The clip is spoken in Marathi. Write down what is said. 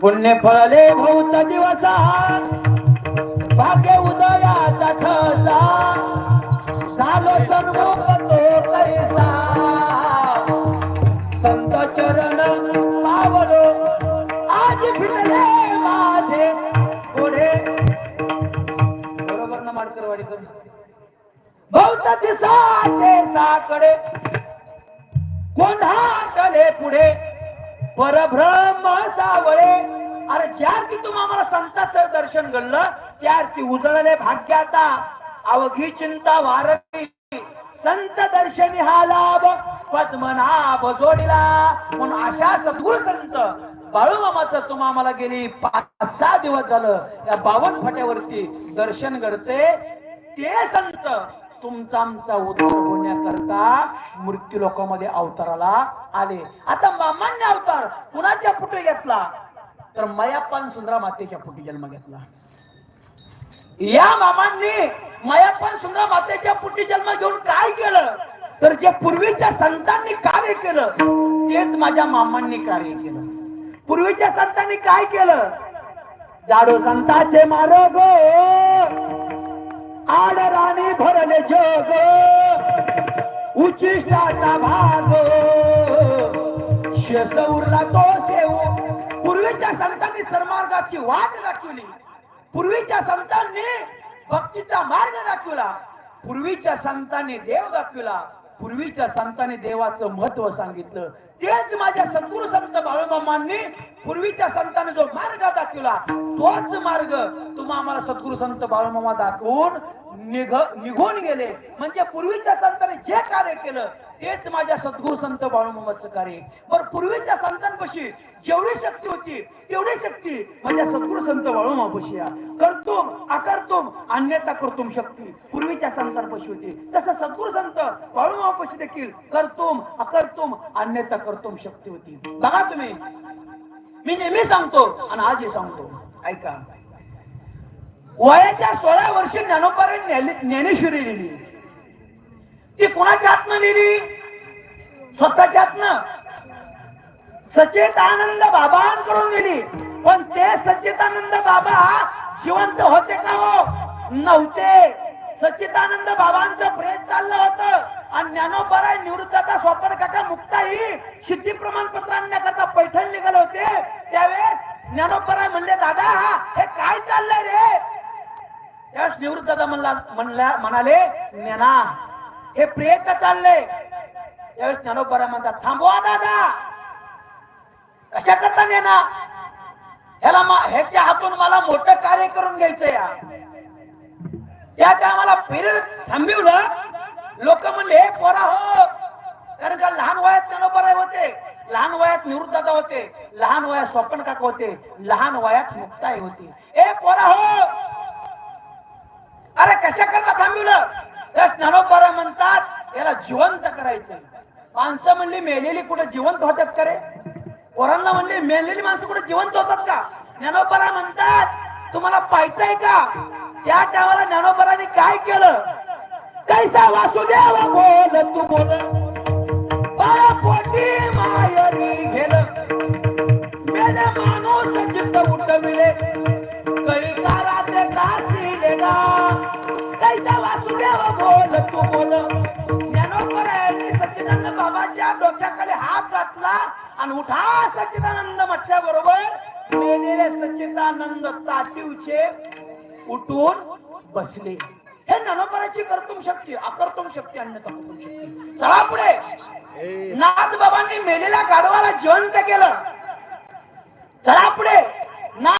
पुण्य फळले भौत दिवस. भाग्य उदयाचा ठसा. झालो सन्मुख तो कैसा संत चरण पावलो. आज फिरले माझे पुढे. बरोबर ना माडकरवाडी करून भौत दिसाचे साकडे. कोंढाटले पुढे? परभ्रम सावळे अरे ज्या की आम्हाला संताचं दर्शन घडलं त्या ती उजळले भाग्याता अवघी चिंता वारली. संत दर्शनी हा लाभ पद्मनाभ जोडीला. म्हणून अशा सद्गुण संत बाळूमामाचं तुम्हा आम्हाला गेली पाच सहा दिवस झालं. या बावन फट्यावरती दर्शन घडते. ते संत तुमचा आमचा उद्धार होण्याकरता मृत्यू लोकांमध्ये अवताराला आले. आता मामान्य अवतार कुणाच्या पुढे घेतला? तर मयापन सुंदरा मातेच्या पुढे जन्म घेतला. या मामांनी मयापन सुंदरा मातेच्या पुढे जन्म घेऊन काय केलं? तर जे पूर्वीच्या संतांनी कार्य केलं तेच माझ्या मामांनी कार्य केलं. पूर्वीच्या संतांनी काय केलं? जाडो संताचे मार्ग आड पाणी भरले जग. उचिष्टाचा भाग. शेसौरला तो शेव. पूर्वीच्या संतांनी सर्मार्गाची वाट दाखवली. पूर्वीच्या संतांनी भक्तीचा मार्ग दाखवला. पूर्वीच्या संतांनी देव दाखवला. पूर्वीच्या संतांनी देवाचं महत्त्व सांगितलं. तेच माझ्या सद्गुरु संत बाळूमामांनी पूर्वीच्या संतांनी जो मार्ग दाखवला तोच मार्ग तुम्हा आम्हाला सद्गुरु संत बाळूमामा दाखवून निघ निघून गेले. म्हणजे पूर्वीच्या संतांनी जे कार्य केलं तेच माझ्या सद्गुरु संत बाळूमामाचं कार्य. पण पूर्वीच्या संतांपाशी जेवढी शक्ती होती तेवढी शक्ती माझ्या सद्गुरु संत बाळूमापाशी करतुम करतोम अन्यथा करतोम शक्ती पूर्वीच्या संतांपाशी होती. तसं सद्गुरु संत बाळूमापाशी देखील करतोम अकर्तोम अन्यथा करतोम शक्ती होती. बघा तुम्ही. मी नेहमी सांगतो आणि आजही सांगतो. ऐका. वयाच्या सोळा वर्षी ज्ञानोपारायण ज्ञानेश्वरी लिहिली ती कोणाच्या हातनं लिहिली स्वतःच्या हातनं सचेतानंद बाबांकडून लिहिली पण ते सचेतानंद बाबा जिवंत होते का हो? नव्हते. सच्चिदानंद बाबांचं प्रेत चाललं होतं. आणि ज्ञानोपराय निवृत्ताचा स्वापर काका मुक्ताही सिद्धी प्रमाणपत्र आणण्याकरता पैठण निघाले होते. त्यावेळेस ज्ञानोपराय म्हणले दादा हे काय चाललंय रे? त्यावेळेस निवृत्त दादा म्हणला म्हणल्या म्हणाले ज्ञाना हे प्रेत चाललंय. त्यावेळेस ज्ञानोबरा म्हणतात थांबवा दादा. कशा करता नेना ह्याला ह्याच्या हातून मला मोठं कार्य करून घ्यायचं या. त्या कामाला पिरियड थांबिवलं. लोक म्हणले "हे पोरा हो कारण का लहान वयात ज्ञानोबराय होते लहान वयात निवृत्तता होते लहान वयात स्वप्न काका होते लहान वयात मुक्ताई होती. ए पोरा हो अरे कशा करता थांबवलं त्या म्हणतात याला जिवंत करायचं माणसं म्हणली मेलेली कुठे जिवंत होतात करे रे? पोरांना मेलेली माणसं कुठे जिवंत होतात का? ज्ञानोबराय म्हणतात तुम्हाला पाहायचंय का? त्या टायमाला ज्ञानोबराने काय केलं? कैसा वासुदेव बोल तू बोल. पोटी मायरी गेलं मेले माणूस चित्त उठविले कळी काराते काशी ना कैसा वासुदेव बोल तू बोल. ज्ञानोबरायांनी सच्चिदानंद बाबाच्या डोक्याखाली हात घातला आणि उठा सच्चिदानंद म्हटल्या बरोबर. मेलेले सच्चिदानंद ताटीवचे उठून बसले. हे ज्ञानोबराची कर्तुम शक्ती अकर्तुम शक्ती अन्यथा कर्तुम शक्ती? चला पुढे. नाथ बाबांनी मेलेल्या गाढवाला जिवंत केलं. चला पुढे.